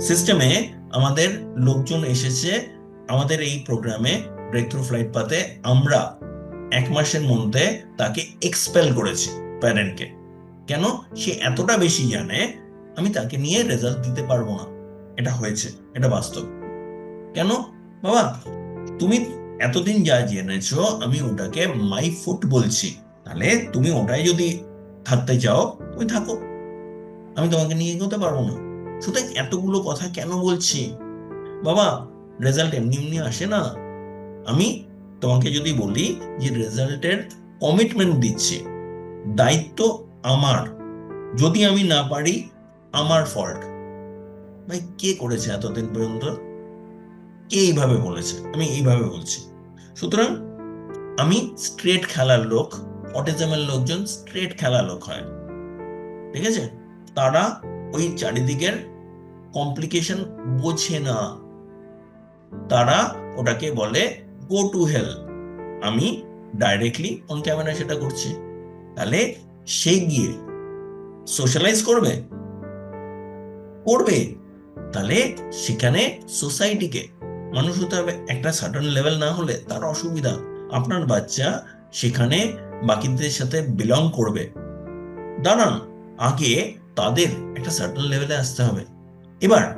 সিস্টেমে আমাদের লোকজন এসেছে আমাদের এই প্রোগ্রামে ব্রেক থ্রু ফ্লাইট পাতে আমরা এক মাসের মধ্যে তাকে এক্সপেল করেছি প্যারেন্টকে কেন? সে এতটা বেশি জানে, আমি তাকে নিয়ে রেজাল্ট দিতে পারব না। এটা হয়েছে, এটা বাস্তব। কেন? বাবা, তুমি এতদিন যা জেনেছো, আমি ওটাকে মাই ফুট বলছি। তাহলে তুমি ওটাই যদি থাকতে চাও, তুমি থাকো। আমি তোমাকে নিয়ে এগোতে পারব না। সুতরাং এতগুলো কথা কেন বলছি? বাবা রেজাল্ট এমনি এমনি আসে না। আমি তোমাকে যদি বলি যে রেজাল্টের কমিটমেন্ট দিচ্ছি, দায়িত্ব আমার। যদি আমি না পারি, আমার ফল্ট ভাই, কে করেছে এতদিন পর্যন্ত? কে এইভাবে বলেছে? আমি এইভাবে বলছি। সুতরাং আমি স্ট্রেট খেলার লোক অটিজমের লোকজন স্ট্রেট খেলার লোক হয়। ঠিক আছে? তারা ওই চারিদিকের কমপ্লিকেশন বোঝে না। তারা ওটাকে বলে গো টু হেল আমি ডাইরেক্টলি অন ক্যামেরা সেটা করছি। তাহলে সে গিয়ে সোশ্যালাইজ করবে? করবে? তাহলে সেখানে সোসাইটিকে মানুষ হতে হবে। একটা সার্টন লেভেল না হলে তার অসুবিধা। আপনার বাচ্চা সেখানে বাকিদের সাথে বিলং করবে। দাঁড়ান, আগে তাদের একটা সার্টেন লেভেলে আসতে হবে। এবার,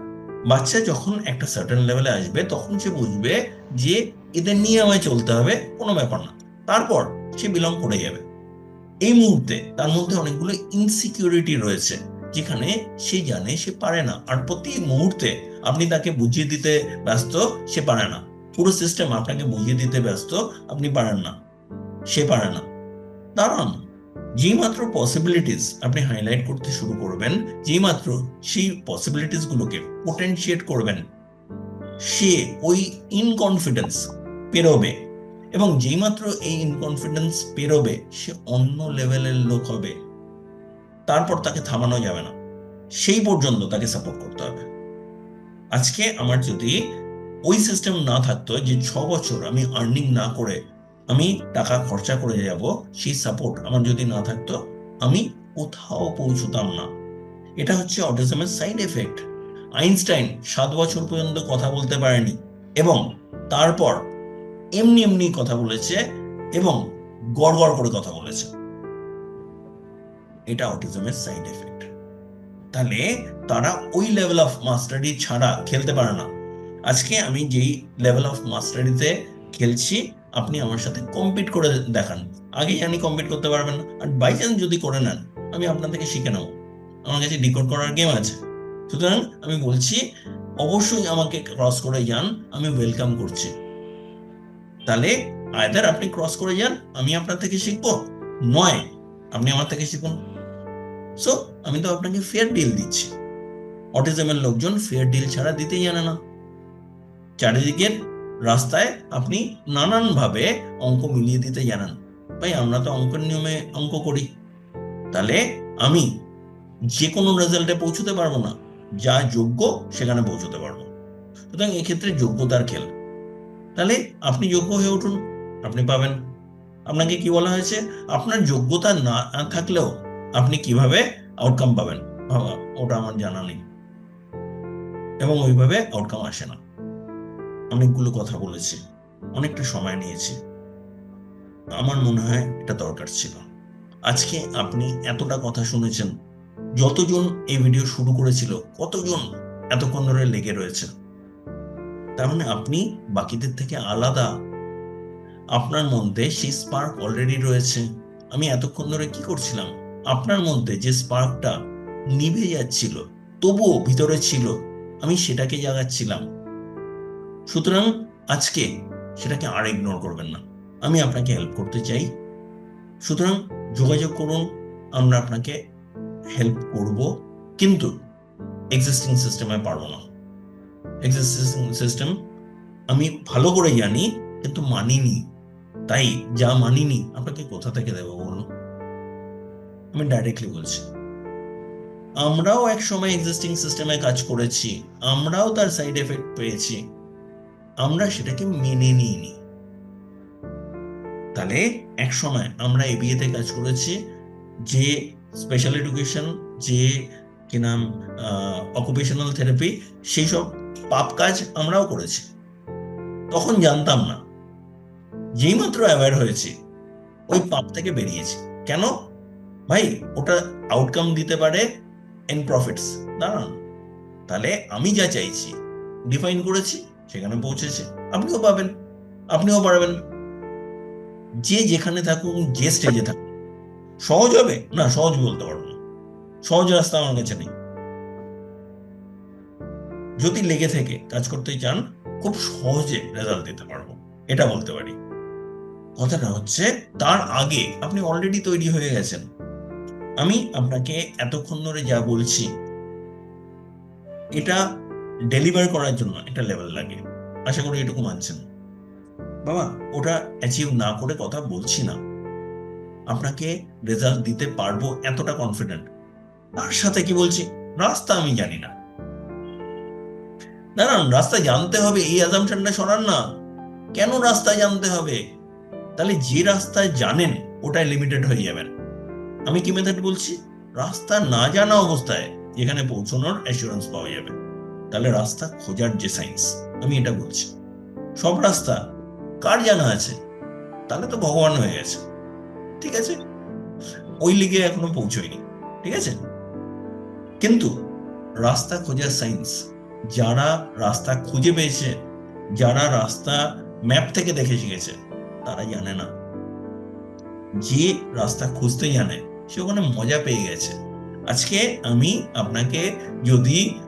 বাচ্চা যখন একটা সার্টেন লেভেলে আসবে, তখন সে বুঝবে যে এদের নিয়ে আমায় চলতে হবে, কোনো ব্যাপার না। তারপর সে বিলং করে যাবে। এই মুহূর্তে তার মধ্যে অনেকগুলো ইনসিকিউরিটি রয়েছে, যেখানে সে জানে সে পারে না। আর প্রতি মুহূর্তে আপনি তাকে বুঝিয়ে দিতে ব্যস্ত, সে পারে না। পুরো সিস্টেম আপনাকে বুঝিয়ে দিতে ব্যস্ত, আপনি পারেন না। সে পারে না। দাঁড়ান যেই মাত্র পসিবিলিটিস আপনি হাইলাইট করতে শুরু করবেন যেই মাত্র সেই পসিবিলিটিস গুলোকে পোটেনশিয়েট করবেন, সে ওই ইনকনফিডেন্স পেরোবে এবং যেই মাত্র এই ইনকনফিডেন্স পেরোবে, সে অন্য লেভেলের লোক হবে। তারপর তাকে থামানো যাবে না। সেই পর্যন্ত তাকে সাপোর্ট করতে হবে। আজকে আমার যদি ওই সিস্টেম না থাকতো যে ছ বছর আমি আর্নিং না করে আমি টাকা খরচা করে যাব, সেই সাপোর্ট আমার যদি না থাকতো, আমি কোথাও পৌঁছতাম না। এটা হচ্ছে অটিজমের সাইড এফেক্ট আইনস্টাইন সাত বছর পর্যন্ত কথা বলতে পারেনি এবং তারপর এমনি এমনি কথা বলেছে এবং গড় করে কথা বলেছে। এটা অটিজমের সাইড এফেক্ট তাহলে তারা ওই লেভেল অফ মাস্টারি ছাড়া খেলতে পারে না। আজকে আমি যেই লেভেল অফ মাস্টারিতে খেলছি আপনি আমার সাথে কম্পিট করে দেখান। আগে জানি কম্পিট করতে পারবেন না। আর বাই চান্স যদি করে নেন, আমি আপনার থেকে শিখে নেব। আমার কাছে ডিকোড করার গেম আছে। সুতরাং আমি বলছি, অবশ্যই আমাকে ক্রস করে যান, আমি ওয়েলকাম করছি। তাহলে আয়দার আপনি ক্রস করে যান, আমি আপনার থেকে শিখব। নয়, আপনি আমার থেকে শিখুন। সো আমি তো আপনাকে ফেয়ার ডিল দিচ্ছি। অটিজমের লোকজন ফেয়ার ডিল ছাড়া দিতেই জানে না। চারিদিকের রাস্তায় আপনি নানানভাবে অঙ্ক মিলিয়ে দিতে জানান। ভাই, আমরা তো অঙ্কের নিয়মে অঙ্ক করি। তাহলে আমি যে কোনো রেজাল্টে পৌঁছতে পারব না। যা যোগ্য সেখানে পৌঁছতে পারব। সুতরাং এক্ষেত্রে যোগ্যতার খেল। তাহলে আপনি যোগ্য হয়ে উঠুন। আপনি পাবেন। আপনাকে কি বলা হয়েছে? আপনার যোগ্যতা না থাকলেও আপনি কীভাবে আউটকাম পাবেন? ওটা আমার জানা নেই। এবং ওইভাবে আউটকাম আসে না। অনেকগুলো কথা বলেছি, অনেকটা সময় নিয়েছি। আমার মনে হয় এটা দরকার ছিল। আজকে আপনি এতটা কথা শুনেছেন, যতজন এই ভিডিও শুরু করেছিল, কতজন এতক্ষণ ধরে লেগে রয়েছে তার মানে আপনি বাকিদের থেকে আলাদা। আপনার মধ্যে সেই স্পার্ক অলরেডি রয়েছে। আমি এতক্ষণ ধরে কি করছিলাম? আপনার মধ্যে যে স্পার্কটা নিভে যাচ্ছিল, তবুও ভিতরে ছিল। আমি সেটাকে জাগাচ্ছিলাম। সুতরাং আজকে সেটাকে আর ইগনোর করবেন না। আমি আপনাকে হেল্প করতে চাই। সুতরাং যোগাযোগ করুন, আমরা আপনাকে হেল্প করব, কিন্তু এক্সিস্টিং সিস্টেমে পারব না। এক্সিস্টিং সিস্টেম আমি ভালো করে জানি, কিন্তু মানিনি। তাই যা মানিনি, আপনাকে কোথা থেকে দেবো বলুন? আমি ডাইরেক্টলি বলছি। আমরাও এক সময় এক্সিস্টিং সিস্টেমে কাজ করেছি। আমরাও তার সাইড এফেক্ট পেয়েছি। আমরা সেটাকে মেনে নিইনি। তাহলে এক সময় আমরা এবিএতে কাজ করেছি, যে স্পেশাল এডুকেশন যে কি নাম অকুপেশনাল থেরাপি সেই সব পাপ কাজ আমরাও করেছি। তখন জানতাম না যেই মাত্র অ্যাওয়ার হয়েছি, ওই পাপ থেকে বেরিয়েছি। কেন? ভাই, ওটা আউটকাম দিতে পারে এন প্রফিটস দাঁড়ান, তাহলে আমি যা চাইছি ডিফাইন করেছি সেখানে পৌঁছেছে। আপনিও পাবেন। আপনিও পারবেন। যে যেখানে থাকুন যে স্টেজে থাকুন সহজ হবে? না, সহজ বলতে পারব না। সহজ রাস্তা আমার কাছে নেই। যদি লেগে থেকে কাজ করতে চান, খুব সহজে রেজাল্ট দিতে পারব। এটা বলতে পারি। কথাটা হচ্ছে, তার আগে আপনি অলরেডি তৈরি হয়ে গেছেন। আমি আপনাকে এতক্ষণ ধরে যা বলছি, এটা ডেলিভার করার জন্য একটা লেভেল লাগে। আশা করি এটুকু মানছেন। বাবা, ওটা অ্যাচিভ না করে কথা বলছি না। আপনাকে রেজাল্ট দিতে পারব এতটা কনফিডেন্ট তার সাথে কি বলছি? রাস্তা আমি জানি না। দাঁড়ান, রাস্তা জানতে হবে, এই অ্যাজামশনটা সরান না। কেন রাস্তা জানতে হবে? তাহলে যে রাস্তায় জানেন, ওটাই লিমিটেড হয়ে যাবেন। আমি কি মেথড বলছি? রাস্তা না জানা অবস্থায় যেখানে পৌঁছানোর অ্যাসুরেন্স পাওয়া যাবে। তাহলে রাস্তা খোঁজার যে সায়েন্স আমি এটা বলছি। সব রাস্তা কার জানা আছে? তাহলে তো ভগবান হয়ে গেছে। ঠিক আছে? ওই লিগে এখনও পৌঁছয়নি। ঠিক আছে? কিন্তু রাস্তা খোঁজার সায়েন্স যারা রাস্তা খুঁজে পেয়েছে, যারা রাস্তা ম্যাপ থেকে দেখে শিখেছে, তারা জানে না। যে রাস্তা খুঁজতে জানে, সে ওখানে মজা পেয়ে গেছে। আজকে আমি আপনাকে যদি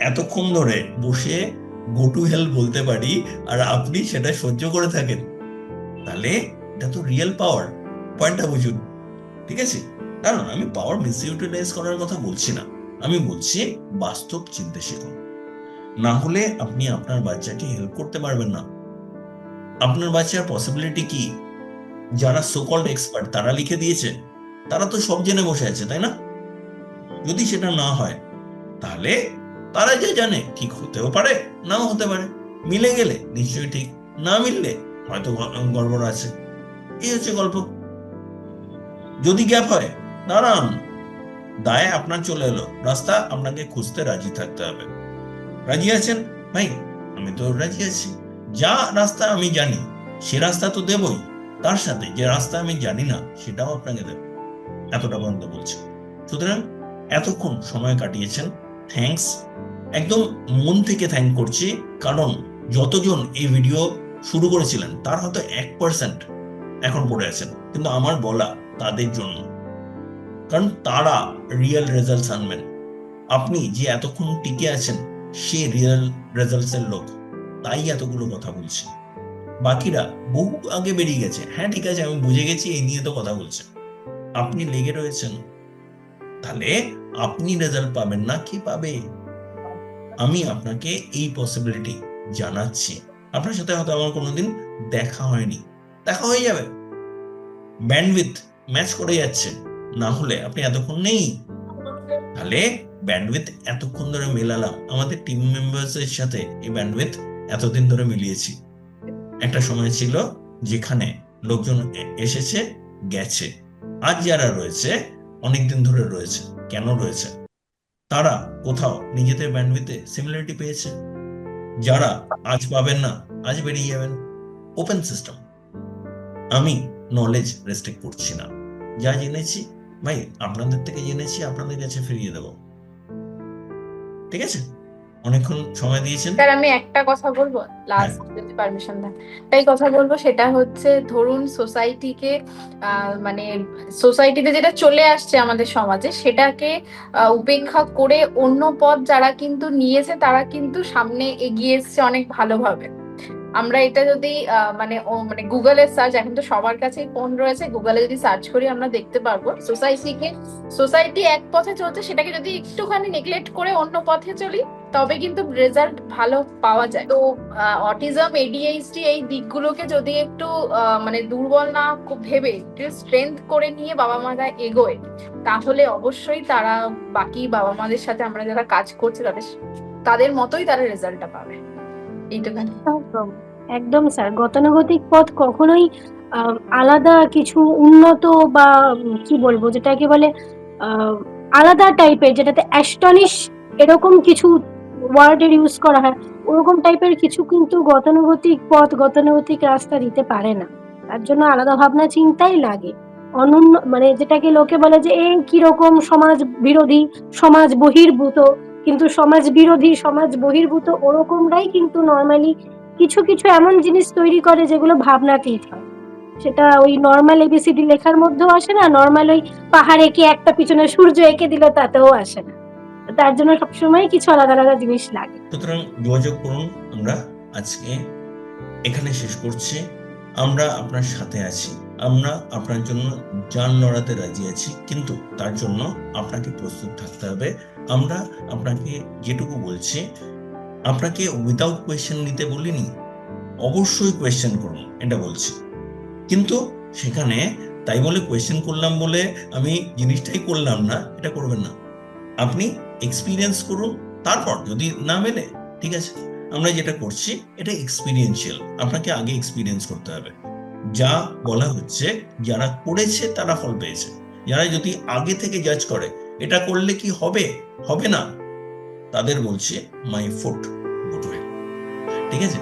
এতক্ষণ ধরে বসে গো টু হেল্প বলতে পারি, আর আপনি সেটা সহ্য করে থাকেন। তাহলে এটা তো রিয়েল পাওয়ার পয়েন্টটা বুঝুন। ঠিক আছে? কারণ আমি পাওয়ার মিস ইউটিলাইজ করার কথা বলছি না। আমি বলছি বাস্তব চিনতে শিখুন। না হলে আপনি আপনার বাচ্চাকে হেল্প করতে পারবেন না। আপনার বাচ্চার পসিবিলিটি কি? যারা সোকল্ড এক্সপার্ট তারা লিখে দিয়েছে। তারা তো সব জেনে বসে আছে, তাই না? যদি সেটা না হয়, তাহলে তারা যে জানে ঠিক হতেও পারে, নাও হতে পারে। মিলে গেলে নিশ্চয়ই ঠিক না মিললে হয়তো গড়বড় আছে। এই হচ্ছে গল্প। যদি গ্যাপ হয়, দাঁড়ান। দায় আপনার চলে এলো। রাস্তা আপনাকে খুঁজতে রাজি থাকতে হবে। রাজি আছেন? ভাই, আমি তো রাজি আছি। যা রাস্তা আমি জানি, সে রাস্তা তো দেবই। তার সাথে যে রাস্তা আমি জানি না, সেটাও আপনাকে দেব। এতটা পর্যন্ত বলছি। সুতরাং এতক্ষণ সময় কাটিয়েছেন থ্যাঙ্কস একদম মন থেকে থ্যাংক করছি, কারণ যতজন এই ভিডিও শুরু করেছিলেন, তার হয়তো এক পার্সেন্ট এখন পড়ে আছেন। কিন্তু আমার বলা তাদের জন্য। কারণ তারা রিয়েল রেজাল্টস আনবেন। আপনি যে এতক্ষণ টিকে আছেন, সে রিয়েল রেজাল্টস এর লোক। তাই এতগুলো কথা বলছে। বাকিরা বহু আগে বেরিয়ে গেছে। হ্যাঁ ঠিক আছে, আমি বুঝে গেছি, এই নিয়ে তো কথা বলছে। আপনি লেগে রয়েছেন তাহলে আপনি রেজাল্ট পাবেন না, কি পাবে? আমি আপনাকে এই পসিবিলিটি জানাচ্ছি। আপনার সাথে হয়তো আমার কোনোদিন দেখা হয়নি। দেখা হয়ে যাবে। ব্যান্ডউইথ ম্যাচ করে যাচ্ছে। না হলে আপনি এতক্ষণ নেই। তাহলে ব্যান্ডউইথ এতক্ষণ ধরে মেলালাম। আমাদের টিম মেম্বার্স এর সাথে এই ব্যান্ডউইথ এতদিন ধরে মিলিয়েছি। একটা সময় ছিল যেখানে লোকজন এসেছে, গেছে। আজ যারা রয়েছে অনেকদিন ধরে রয়েছে। কেন রয়েছে? তারা কোথাও নিজেদের ব্যান্ডউইথে সিমিলারিটি পেয়েছে? যারা আজ পাবেন না, আজ বেরিয়ে যাবেন। ওপেন সিস্টেম আমি নলেজ রেস্ট্রিক্ট করছি না। যা জেনেছি, ভাই, আপনাদের থেকে জেনেছি, আপনাদের কাছে ফিরিয়ে দেব। ঠিক আছে? অনেকক্ষণ সময় দিয়েছেন? স্যার আমি একটা কথা বলব? লাস্ট যদি পারমিশন দেন। তাই কথা বলব সেটা হচ্ছে ধরুন সোসাইটিকে মানে সোসাইটিতে যেটা চলে আসছে আমাদের সমাজে সেটাকে উপেক্ষা করে অন্য পথ যারা কিন্তু নিয়েছে তারা কিন্তু সামনে এগিয়ে এসছে অনেক ভালোভাবে। আমরা এটা যদি আহ, মানে মানে গুগলের সার্চ এখন তো সবার কাছেই ফোন রয়েছে গুগলে যদি সার্চ করি আমরা দেখতে পারব সোসাইটিকে সোসাইটি এক পথে চলছে সেটাকে যদি একটুখানি নেগলেক্ট করে অন্য পথে চলি তবে কিন্তু রেজাল্ট ভালো পাওয়া যায়। তো অটিজম এডিএইচডি এই দিকগুলোকে যদি একটু মানে দুর্বল না ভেবে একটু স্ট্রেংথ করে নিয়ে বাবা মারা এগোয়, তাহলে অবশ্যই তারা বাকি বাবা মাদের সাথে আমরা যারা কাজ করছে তাদের তাদের মতোই তারা রেজাল্টটা পাবে। এইটুখানি একদম একদম স্যার গতানুগতিক পথ কখনোই আলাদা কিছু উন্নত বা কি বলব যেটাকে বলে আলাদা টাইপের যেটাতে অ্যাস্টনিশ এরকম কিছু ওয়ার্ডের ইউজ করা হয়, ওরকম টাইপের কিছু কিন্তু গতানুগতিক পথ, গতানুগতিক রাস্তা দিতে পারে না। তার জন্য আলাদা ভাবনা, চিন্তাই লাগে। অনন্য মানে যেটাকে লোকে বলে যে, এ কীরকম সমাজ বিরোধী, সমাজ বহির্ভূত। কিন্তু সমাজ বিরোধী, সমাজ বহির্ভূত, ওরকমরাই কিন্তু নর্মালি কিছু কিছু এমন জিনিস তৈরি করে যেগুলো ভাবনাতীত হয়। সেটা ওই নর্মাল এবিসিডি লেখার মধ্যেও আসে না নর্মাল ওই পাহাড় এঁকে একটা পিছনে সূর্য এঁকে দিল তাতেও আসে না। তার জন্য সবসময় কিছু আলাদা আলাদা জিনিস লাগে। সুতরাং যোগাযোগ করুন, আমরা আজকে এখানে শেষ করছি। আমরা আপনার সাথে আছি। আমরা আপনার জন্য জান লড়াতে রাজি আছি, কিন্তু তার জন্য আপনাকে প্রস্তুত থাকতে হবে। আমরা আপনাকে যেটুকু বলছি, আপনাকে উইদাউট কোয়েশ্চেন নিতে বলিনি, অবশ্যই কোয়েশ্চেন করুন, এটা বলছি। কিন্তু সেখানে তাই বলে কোয়েশ্চেন করলাম বলে আমি জিনিসটাই করলাম না, এটা করবেন না। আপনি এক্সপিরিয়েন্স করুন তারপর যদি না মেলে, ঠিক আছে? আমরা যেটা করছি, এটা এক্সপিরিয়েন্সিয়াল আপনাকে আগে এক্সপিরিয়েন্স করতে হবে। যা বলা হচ্ছে, যারা করেছে, তারা ফল পেয়েছে। যারা যদি আগে থেকে জাজ করে, এটা করলে কি হবে? হবে না। তাদের বলছে মাই ফুট গুড ঠিক আছে?